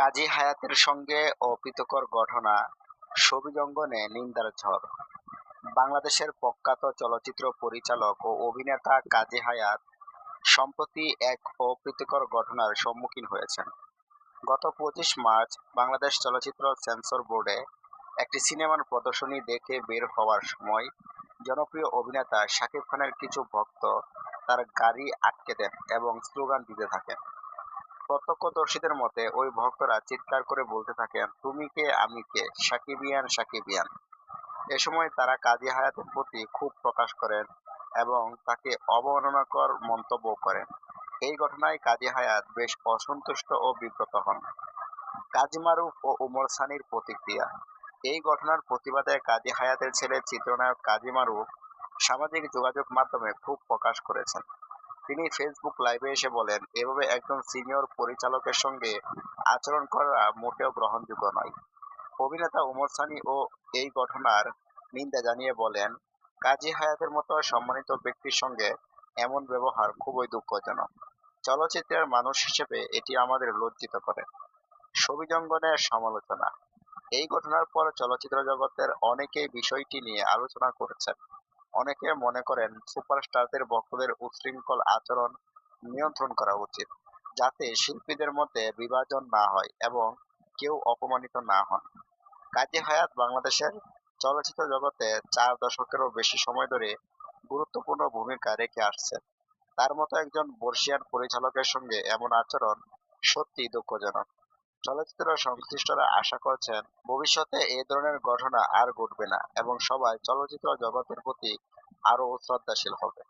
কাজী হায়াতের সঙ্গে অপ্রীতিকর ঘটনা ছবিজঙ্গনে নিন্দার ঝড়। বাংলাদেশের প্রখ্যাত চলচ্চিত্র পরিচালক ও অভিনেতা কাজী হায়াত সম্প্রতি এক অপ্রীতিকর ঘটনার সম্মুখীন হয়েছেন। গত পঁচিশ মার্চ বাংলাদেশ চলচ্চিত্র সেন্সর বোর্ডে একটি সিনেমার প্রদর্শনী দেখে বের হওয়ার সময় জনপ্রিয় অভিনেতা শাকিব খানের কিছু ভক্ত তার গাড়ি আটকে দেন এবং স্লোগান দিতে থাকেন। প্রত্যক্ষদর্শীদের মতে, ওই ভক্তরা চিৎকার করে বলতে থাকেন, তুমি কে? আমি কে? সাকিবিয়ান সাকিবিয়ান। এ সময় তারা কাজী হায়াতের প্রতি ক্ষোভ প্রকাশ করেন এবং তাকে অবমাননাকর মন্তব্য করেন। এই ঘটনায় কাজী হায়াত বেশ অসন্তুষ্ট ও বিব্রত হন। কাজী মারুফ ও উমর সানির প্রতিক্রিয়া। এই ঘটনার প্রতিবাদে কাজী হায়াতের ছেলে চিত্রনায়ক কাজী মারুফ সামাজিক যোগাযোগ মাধ্যমে ক্ষোভ প্রকাশ করেছেন। তিনি ফেসবুক লাইভে এসে বলেন, এভাবে একজন সিনিয়র পরিচালকের সঙ্গে আচরণ করা মোটেও গ্রহণযোগ্য নয়। অভিনেতা উমর সানি ও এই ঘটনার নিন্দা জানিয়ে বলেন, কাজী হায়াতের মতো সম্মানিত ব্যক্তির সঙ্গে এমন ব্যবহার খুবই দুঃখজনক। চলচ্চিত্রের মানুষ হিসেবে এটি আমাদের লজ্জিত করে। ছবিজঙ্গনের সমালোচনা। এই ঘটনার পর চলচ্চিত্র জগতের অনেকেই বিষয়টি নিয়ে আলোচনা করেছেন। অনেকে মনে করেন সুপারস্টারদের ভক্তদের উচ্ছৃঙ্খল আচরণ নিয়ন্ত্রণ করা উচিত, যাতে শিল্পীদের মধ্যে বিভাজন না হয় এবং কেউ অপমানিত না হন। কাজী হায়াত বাংলাদেশের চলচ্চিত্র জগতে চার দশকেরও বেশি সময় ধরে গুরুত্বপূর্ণ ভূমিকা রেখে আসছেন। তার মতো একজন বর্ষিয়ান পরিচালকের সঙ্গে এমন আচরণ সত্যি দুঃখজনক। চলচ্চিত্র সংশ্লিষ্টরা আশা করছেন, ভবিষ্যতে এ ধরনের ঘটনা আর ঘটবে না এবং সবাই চলচ্চিত্র জগতের প্রতি আরও শ্রদ্ধাশীল হবে।